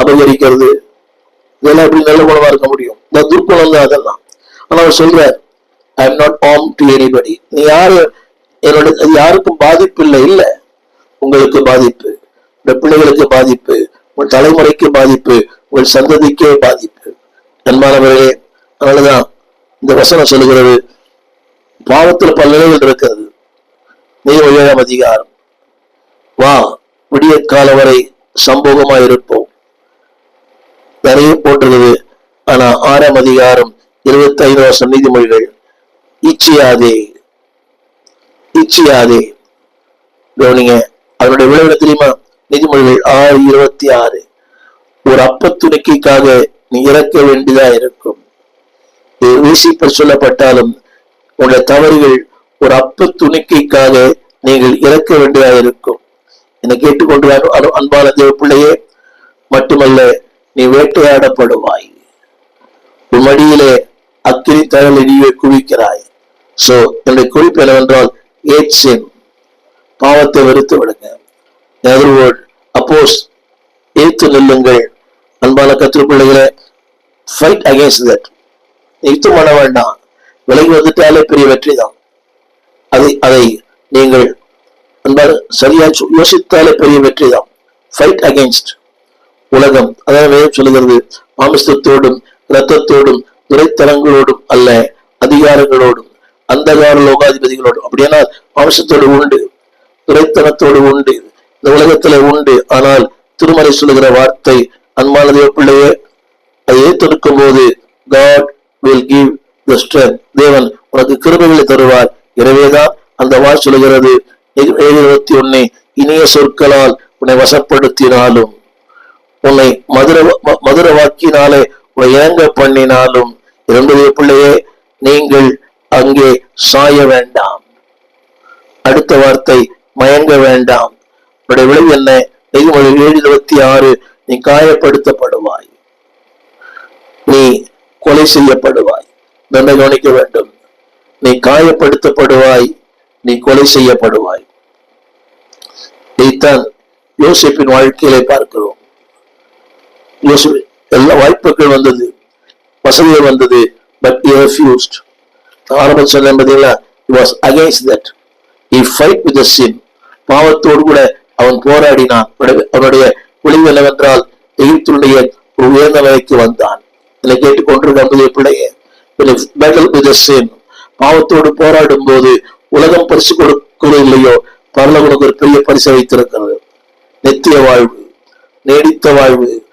அபகரிக்கிறது. இதெல்லாம் எப்படி நல்ல குணமா இருக்க முடியும்? இந்த துர்க்குணம் தான் அதெல்லாம். ஆனா அவர் சொல்றார் I am not am to anybody நீ யாரு? என்னோட யாருக்கும் பாதிப்பு இல்லை இல்ல. உங்களுக்கு பாதிப்பு இந்த பிள்ளைகளுக்கு பாதிப்பு உங்கள் தலைமுறைக்கு பாதிப்பு உங்கள் சந்ததிக்கே பாதிப்பு. அன்பானவர்களே அதனாலதான் இந்த வசனம் சொல்லுகிறது பாவத்தில் பல நிலைகள் இருக்கிறது. நீர் ஏழாம் அதிகாரம். வா விடிய கால வரை சம்பவமா இருப்போம். நிறைய போன்றது ஆனா ஆறாம் அதிகாரம் இருபத்தி ஐந்தாம் வருஷம் நீதிமொழிகள் இச்சியாதே இச்சியாதே. கவனிங்க அதனுடைய விளைவு தெரியுமா? நீதிமொழிகள் ஆறு இருபத்தி ஆறு. ஒரு அப்ப துணிக்கைக்காக நீ இறக்க வேண்டியதா இருக்கும். இது சொல்லப்பட்டாலும் உங்களுடைய தவறுகள் ஒரு அப்ப துணிக்கைக்காக நீங்கள் இறக்க வேண்டியதா இருக்கும். என்னை கேட்டுக்கொண்டு அன்பான தேவ பிள்ளையே மட்டுமல்ல நீ வேட்டையாடப்படுவாய். உன் மடியிலே அக்கினி தகவல் குவிக்கிறாய். சோ என்னுடைய குறிப்பு என்னவென்றால் ஏட் பாவத்தை வெறுத்து விடுங்க. அப்போஸ். ஏத்து நில்லுங்கள். அன்பான கத்திர ஃபைட் அகேன்ஸ்ட் தட் யுத்தம் பண்ண வேண்டாம். விலகி வந்துட்டாலே பெரிய வெற்றி தான் அதை அதை நீங்கள் அன்பான சரியா யோசித்தாலே பெரிய வெற்றி தான் ஃபைட் அகேன்ஸ்ட் உலகம். அதாவது வேதம் சொல்லுகிறது. மாமிசத்தோடும் இரத்தத்தோடும் துறைத்தலங்களோடும் அல்ல அதிகாரங்களோடும் அந்தகார லோகாதிபதிகளோடும். அப்படின்னா மாமிசத்தோடு உண்டு துறைத்தனத்தோடு உண்டு இந்த உலகத்துல உண்டு. ஆனால் திருமலை சொல்லுகிற வார்த்தை அன்பான தேவ பிள்ளையே அதை ஏற்றெடுக்கும் போது God will give the strength தேவன் உனக்கு கிருபைகளை தருவார். எனவேதான் அந்த வாழ் சொல்லுகிறது. இருபத்தி ஒன்னு இனிய சொற்களால் உன்னை வசப்படுத்தினாலும். உன்னை மதுர மதுரவாக்கினாலே உன்னை இறங்க பண்ணினாலும்? இரண்டு பிள்ளையே நீங்கள் அங்கே சாய வேண்டாம். அடுத்த வார்த்தை மயங்க வேண்டாம். உன்னுடைய விளைவு என்ன? நெய்மொழி ஏழு இருபத்தி ஆறு நீ காயப்படுத்தப்படுவாய். நீ கொலை செய்யப்படுவாய். நன்மை கவனிக்க வேண்டும். நீ காயப்படுத்தப்படுவாய். நீ கொலை செய்யப்படுவாய். இதைத்தான் யோசிப்பின் வாழ்க்கையிலே பார்க்கிறோம். யோசிப்பு எல்லா வாய்ப்புகள் வந்தது. வசதிகள் வந்தது பட் he refused. ஆரம்பம் சொன்ன பார்த்தீங்களா he பாவத்தோடு கூட அவன் போராடினான். அவனுடைய- அவனுடைய விளைவு என்னவென்றால் எகிப்துடைய ஒரு உயர்ந்த நிலைக்கு வந்தான். இதை கேட்டுக்கொண்டிருக்க அன்புடைய பிள்ளையே பேட்டல் வித் பாவத்தோடு போராடும் போது உலகம் பரிசு கொடுக்கவில்லையோ இல்லையோ? ஒரு பெரிய பரிசு வைத்திருக்கிறது. நித்திய வாழ்வு நீடித்த வாழ்வு.